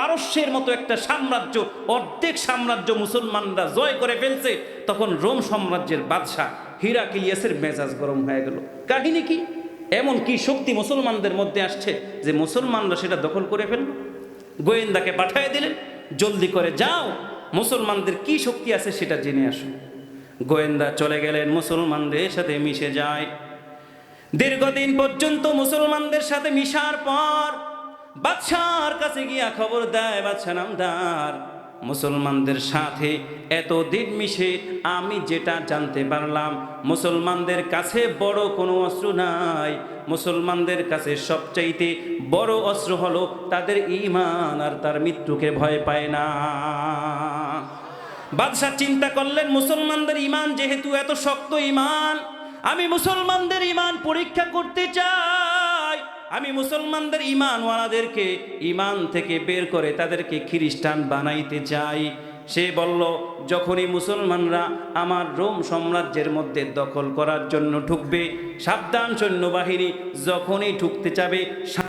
পারস্যের মতো একটা সাম্রাজ্য, অর্ধেক সাম্রাজ্য মুসলমানরা জয় করে ফেলছে, তখন রোম সাম্রাজ্যের বাদশাহ হিরাকিলিয়াসের মেজাজ গরম হয়ে গেল। কাহিনী কি? এমন কি শক্তি মুসলমানদের মধ্যে আসছে যে মুসলমানরা সেটা দখল করে ফেলল? গোয়েন্দাকে পাঠিয়ে দিলেন, জলদি করে যাও, মুসলমানদের কি শক্তি আছে সেটা জেনে আসো। গোয়েন্দা চলে গেলেন, মুসলমানদের সাথে মিশে যায়। দীর্ঘদিন পর্যন্ত মুসলমানদের সাথে মিশার পর বাদশার কাছে গিয়া খবর দেয় বাদশা নামদার, মুসলমানদের সাথে এতদিন মিশে আমি যেটা জানতে পারলাম, মুসলমানদের কাছে বড় কোনো অস্ত্র নাই। মুসলমানদের কাছে সবচাইতে বড় অস্ত্র হলো তাদের ঈমান আর তার মৃত্যুকে ভয় পায় না। বাদশাহ চিন্তা করলেন, মুসলমানদের ইমান যেহেতু এত শক্ত ইমান আমি মুসলমানদের ইমান পরীক্ষা করতে চাই। আমি মুসলমানদের ইমানওয়ালাদেরকে ইমান থেকে বের করে তাদেরকে খ্রিস্টান বানাইতে চাই। সে বলল, যখনই মুসলমানরা আমার রোম সাম্রাজ্যের মধ্যে দখল করার জন্য ঢুকবে, সাবধান সৈন্যবাহিনী যখনই ঢুকতে যাবে